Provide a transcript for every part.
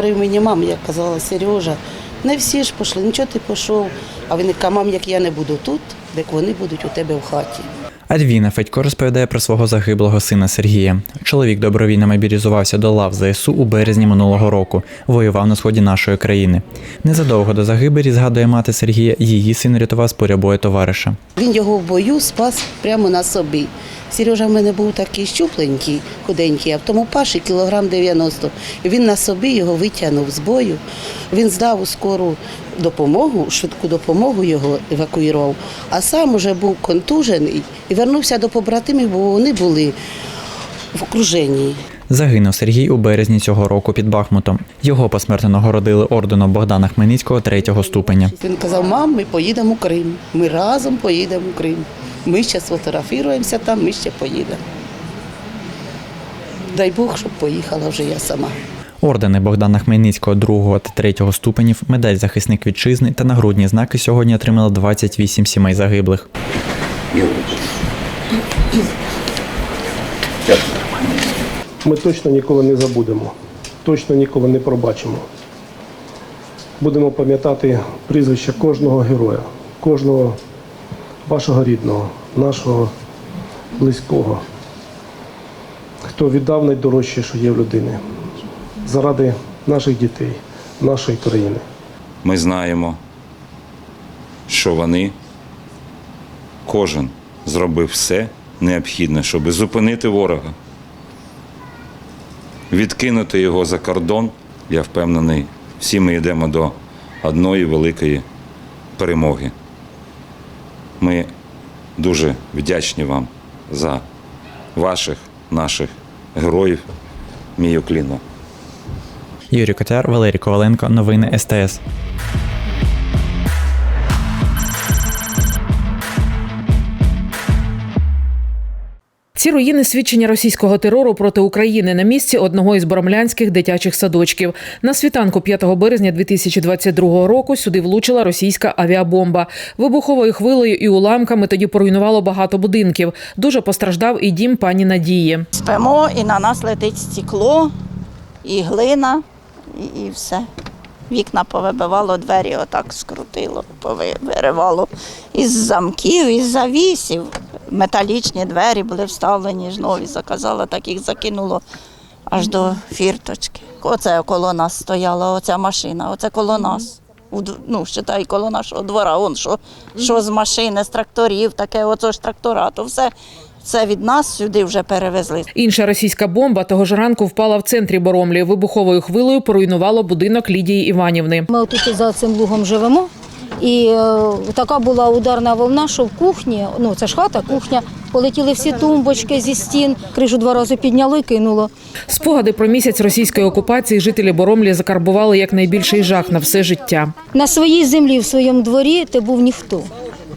говорив мені мама, я казала, Сережа, не всі ж пішли, нічого ти пішов. А він каже, мам, як я не буду тут, так вони будуть у тебе в хаті. Альвіна Федько розповідає про свого загиблого сина Сергія. Чоловік добровільно мобілізувався до лав ЗСУ у березні минулого року. Воював на сході нашої країни. Незадовго до загибелі згадує мати Сергія. Її син рятував з поля бою товариша. Він його в бою спас прямо на собі. Сережа в мене був такий щупленький, худенький, а в тому паші кілограм 90. І він на собі його витягнув з бою. Він здав у скору допомогу, швидку допомогу його евакуював, а сам уже був контужений і вернувся до побратимів, бо вони були в окруженні. Загинув Сергій у березні цього року під Бахмутом. Його посмертно нагородили орденом Богдана Хмельницького третього ступеня. Він казав, мам, ми поїдемо у Крим. Ми разом поїдемо у Крим. Ми ще сфотографіруємося там, ми ще поїдемо. Дай Бог, щоб поїхала вже я сама. Ордени Богдана Хмельницького другого та третього ступенів, медаль захисник вітчизни та нагрудні знаки сьогодні отримали 28 сімей загиблих. Ми точно ніколи не забудемо, точно ніколи не пробачимо. Будемо пам'ятати прізвище кожного героя, кожного вашого рідного, нашого близького, хто віддав найдорожче, що є в людини, заради наших дітей, нашої країни. Ми знаємо, що вони, кожен зробив все необхідне, щоб зупинити ворога, відкинути його за кордон. Я впевнений, всі ми йдемо до одної великої перемоги. Ми дуже вдячні вам за ваших, наших героїв. Мій уклін. Юрій Котяр, Валерій Коваленко, новини СТС. Ці руїни свідчення російського терору проти України на місці одного із боромлянських дитячих садочків. На світанку 5 березня 2022 року сюди влучила російська авіабомба. Вибуховою хвилею і уламками тоді поруйнувало багато будинків. Дуже постраждав і дім пані Надії. Спимо, і на нас летить стекло, і глина, і, і все. Вікна повибивало, двері отак скрутило, повиривало із замків, із завісів. Металічні двері були вставлені ж нові, заказала, так їх закинуло аж до фірточки. Оце коло нас стояла, оця машина, оце коло нас. Ну, считай, коло нашого двора, он що, що з машини, з тракторів, таке, оце ж трактора, то все це від нас сюди вже перевезли. Інша російська бомба того ж ранку впала в центрі Боромлі. Вибуховою хвилею поруйнувало будинок Лідії Іванівни. Ми тут за цим лугом живемо. І е, така була ударна волна, що в кухні, ну це ж хата, кухня, полетіли всі тумбочки зі стін, крижу два рази підняло і кинуло. Спогади про місяць російської окупації жителі Боромлі закарбували як найбільший жах на все життя. На своїй землі, в своєму дворі ти був ніхто.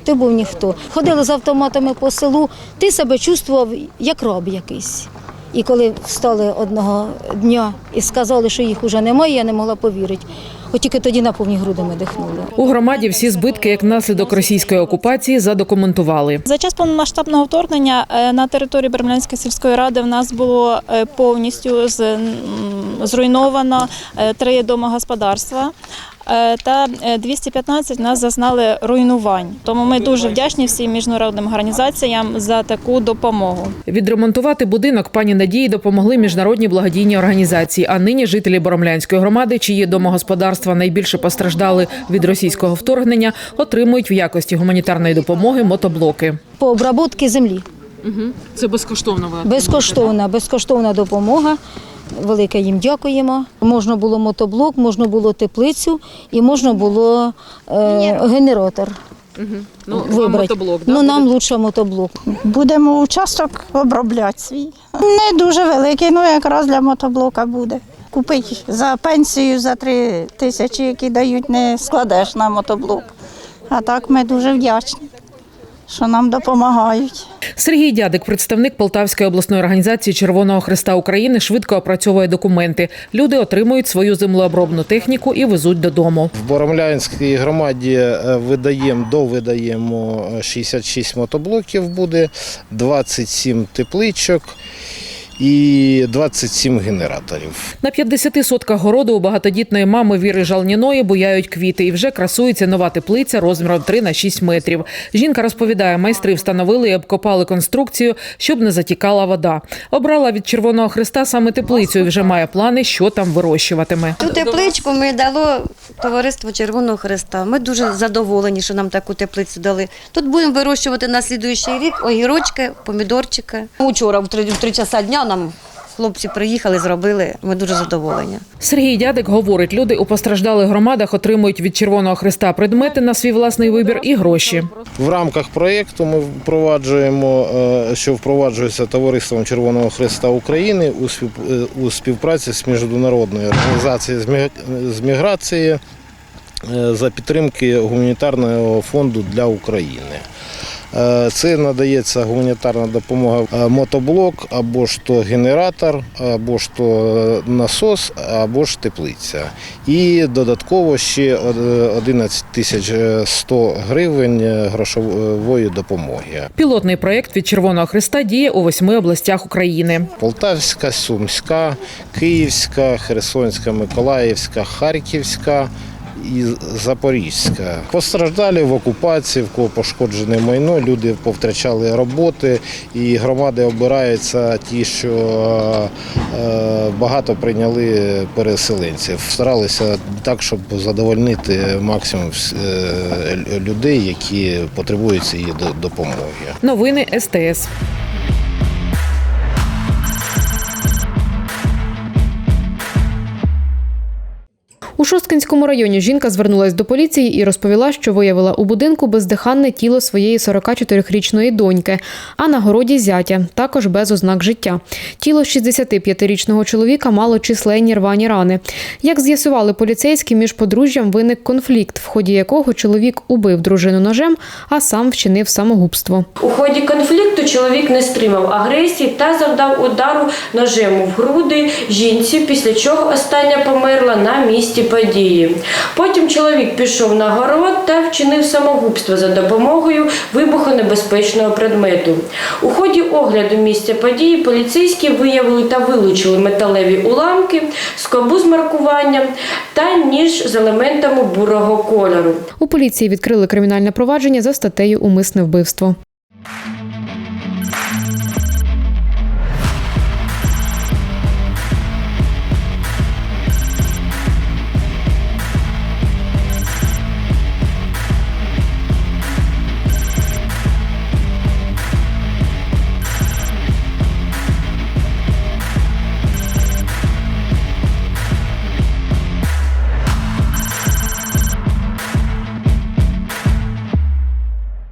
Ти був ніхто. Ходили з автоматами по селу, ти себе чувствував як раб якийсь. І коли встали одного дня і сказали, що їх уже немає, я не могла повірити. От тільки тоді на повні груди ми дихнули. У громаді всі збитки як наслідок російської окупації задокументували. За час повномасштабного вторгнення е, на території Бермлянської сільської ради в нас було е, повністю зруйновано е, три домогосподарства. Е, Та е, 215 нас зазнали руйнувань. Тому ми дуже вдячні всім міжнародним організаціям за таку допомогу. Відремонтувати будинок пані Надії допомогли міжнародні благодійні організації. А нині жителі Боромлянської громади, чиї домогосподарства найбільше постраждали від російського вторгнення, отримують в якості гуманітарної допомоги мотоблоки. По обробці землі. Це безкоштовно. Безкоштовна, безкоштовна допомога. Велике їм дякуємо. Можна було мотоблок, можна було теплицю і можна було е, генератор. Ну, вибрати. мотоблок, ну нам лучше мотоблок. Будемо участок обробляти свій. Не дуже великий, ну якраз для мотоблока буде. Купити за пенсію за три тисячі, які дають, не складеш на мотоблок. А так ми дуже вдячні, що нам допомагають. Сергій Дядик, представник Полтавської обласної організації Червоного Христа України, швидко опрацьовує документи. Люди отримують свою землеобробну техніку і везуть додому. В Боромлянській громаді е, видаємо, довидаємо е, 66 мотоблоків буде, 27 тепличок і 27 генераторів. На 50 сотках городу у багатодітної мами Віри Жалніної буяють квіти і вже красується нова теплиця розміром 3 на 6 метрів. Жінка розповідає, майстри встановили і обкопали конструкцію, щоб не затікала вода. Обрала від Червоного Христа саме теплицю і вже має плани, що там вирощуватиме. Ту тепличку ми дало товариство Червоного Христа. Ми дуже задоволені, що нам таку теплицю дали. Тут будемо вирощувати на слідуючий рік огірочки, помідорчики. Учора в три, в три часа дня нам хлопці приїхали, зробили. Ми дуже задоволені. Сергій Дядик говорить, люди у постраждалих громадах отримують від Червоного Христа предмети на свій власний вибір і гроші. В рамках проєкту ми впроваджуємо, е, що впроваджується Товариством Червоного Христа України у е, співпраці з міжнародною організацією з міграції е, за підтримки гуманітарного фонду для України. Е, Це надається гуманітарна допомога е, мотоблок, або ж то генератор, або ж то е, насос, або ж теплиця. І додатково ще е, 11 тисяч 100 гривень грошової допомоги. Пілотний проєкт від Червоного Христа діє у восьми областях України. Полтавська, Сумська, Київська, Херсонська, Миколаївська, Харківська і Запорізька. Постраждалі в окупації, в кого пошкоджене майно, люди повтрачали роботи, і громади обираються ті, що е, багато прийняли переселенців. Старалися так, щоб задовольнити максимум е, людей, які потребують цієї до- допомоги. Новини СТС. У Шосткинському районі жінка звернулась до поліції і розповіла, що виявила у будинку бездиханне тіло своєї 44-річної доньки, а на городі зятя, також без ознак життя. Тіло 65-річного чоловіка мало численні рвані рани. Як з'ясували поліцейські, між подружжям виник конфлікт, в ході якого чоловік убив дружину ножем, а сам вчинив самогубство. У ході конфлікту чоловік не стримав агресії та завдав удару ножем в груди жінці, після чого остання померла на місці події. Потім чоловік пішов на город та вчинив самогубство за допомогою вибухонебезпечного предмету. У ході огляду місця події поліцейські виявили та вилучили металеві уламки, скобу з маркуванням та ніж з елементами бурого кольору. У поліції відкрили кримінальне провадження за статтею Умисне вбивство.